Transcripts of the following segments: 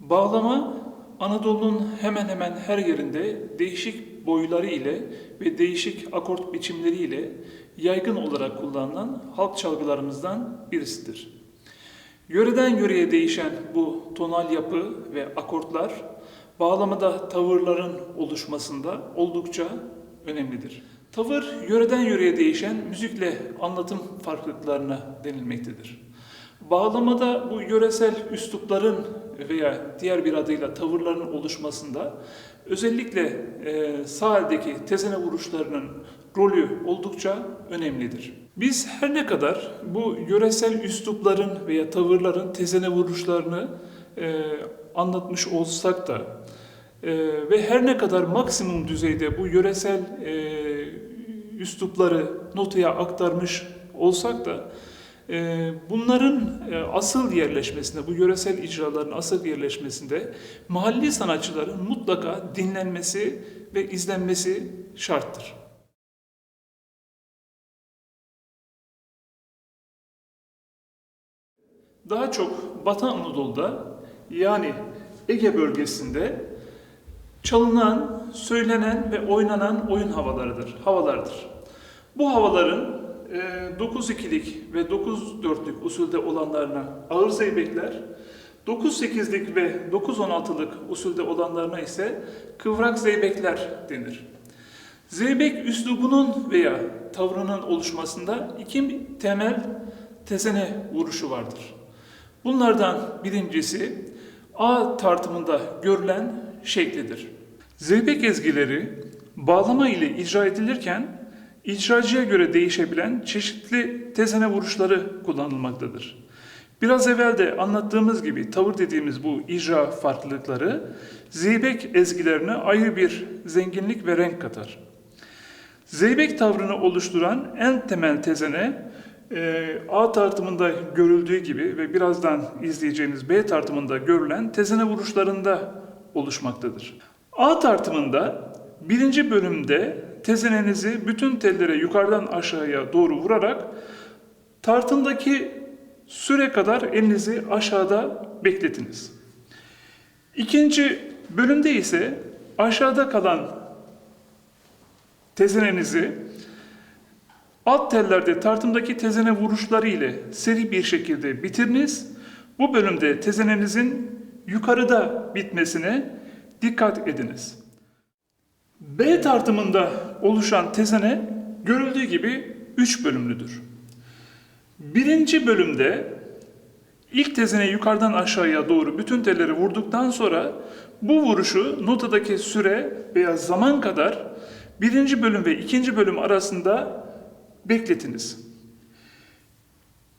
Bağlama Anadolu'nun hemen hemen her yerinde değişik boyları ile ve değişik akort biçimleri ile yaygın olarak kullanılan halk çalgılarımızdan birisidir. Yöreden yöreye değişen bu tonal yapı ve akortlar bağlamada tavırların oluşmasında oldukça önemlidir. Tavır yöreden yöreye değişen müzikle anlatım farklılıklarına denilmektedir. Bağlamada bu yöresel üslupların veya diğer bir adıyla tavırların oluşmasında özellikle e, sağ eldeki tezene vuruşlarının rolü oldukça önemlidir. Biz her ne kadar bu yöresel üslupların veya tavırların tezene vuruşlarını e, anlatmış olsak da e, ve her ne kadar maksimum düzeyde bu yöresel e, üslupları notaya aktarmış olsak da bunların e, asıl yerleşmesinde, bu yöresel icraların asıl yerleşmesinde mahalli sanatçıların mutlaka dinlenmesi ve izlenmesi şarttır. Daha çok Batı Anadolu'da yani Ege bölgesinde çalınan, söylenen ve oynanan oyun havalarıdır, havalardır. Bu havaların 9-2'lik ve 9-4'lük usulde olanlarına ağır zeybekler, 9-8'lik ve 9-16'lık usulde olanlarına ise kıvrak zeybekler denir. Zeybek üslubunun veya tavrının oluşmasında iki temel tezene vuruşu vardır. Bunlardan birincisi A tartımında görülen şeklidir. Zeybek ezgileri bağlama ile icra edilirken icracıya göre değişebilen çeşitli tezene vuruşları kullanılmaktadır. Biraz evvel de anlattığımız gibi tavır dediğimiz bu icra farklılıkları zeybek ezgilerine ayrı bir zenginlik ve renk katar. Zeybek tavrını oluşturan en temel tezene e, A tartımında görüldüğü gibi ve birazdan izleyeceğiniz B tartımında görülen tezene vuruşlarında oluşmaktadır. A tartımında birinci bölümde tezenenizi bütün tellere yukarıdan aşağıya doğru vurarak tartımdaki süre kadar elinizi aşağıda bekletiniz. İkinci bölümde ise aşağıda kalan tezenenizi alt tellerde tartımdaki tezene vuruşları ile seri bir şekilde bitiriniz. Bu bölümde tezenenizin yukarıda bitmesine dikkat ediniz. B tartımında oluşan tezene görüldüğü gibi 3 bölümlüdür. Birinci bölümde ilk tezene yukarıdan aşağıya doğru bütün telleri vurduktan sonra bu vuruşu notadaki süre veya zaman kadar birinci bölüm ve ikinci bölüm arasında bekletiniz.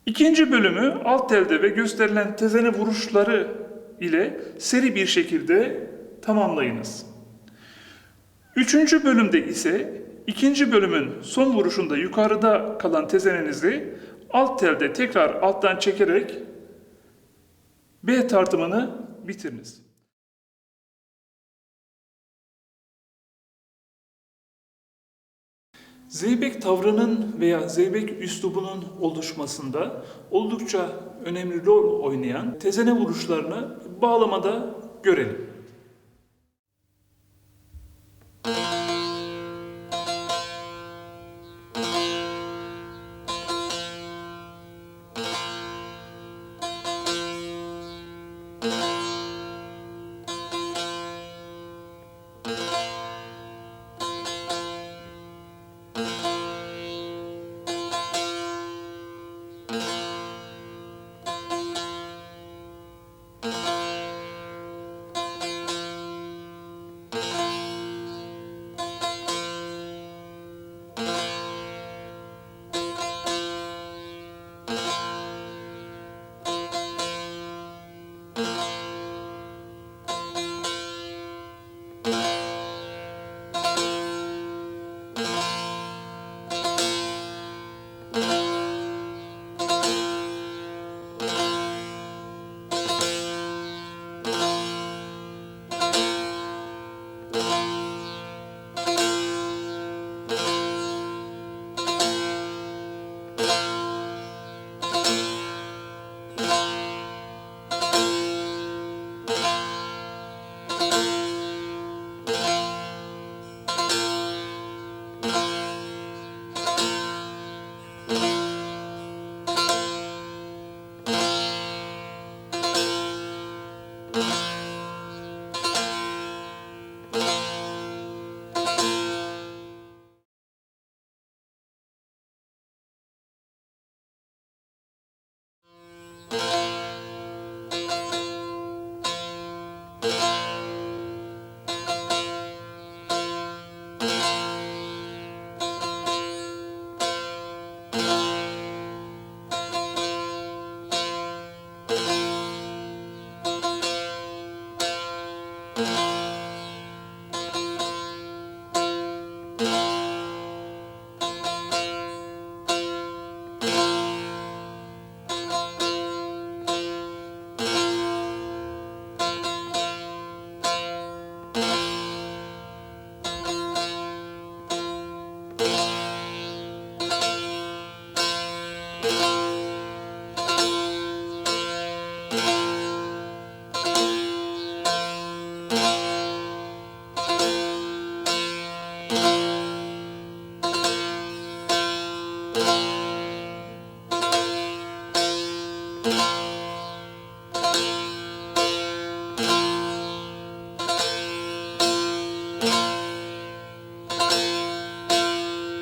İkinci bölümü alt telde ve gösterilen tezene vuruşları ile seri bir şekilde tamamlayınız. Üçüncü bölümde ise ikinci bölümün son vuruşunda yukarıda kalan tezenenizi alt telde tekrar alttan çekerek B tartımını bitiriniz. Zeybek tavrının veya zeybek üslubunun oluşmasında oldukça önemli rol oynayan tezene vuruşlarını bağlamada görelim.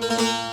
Música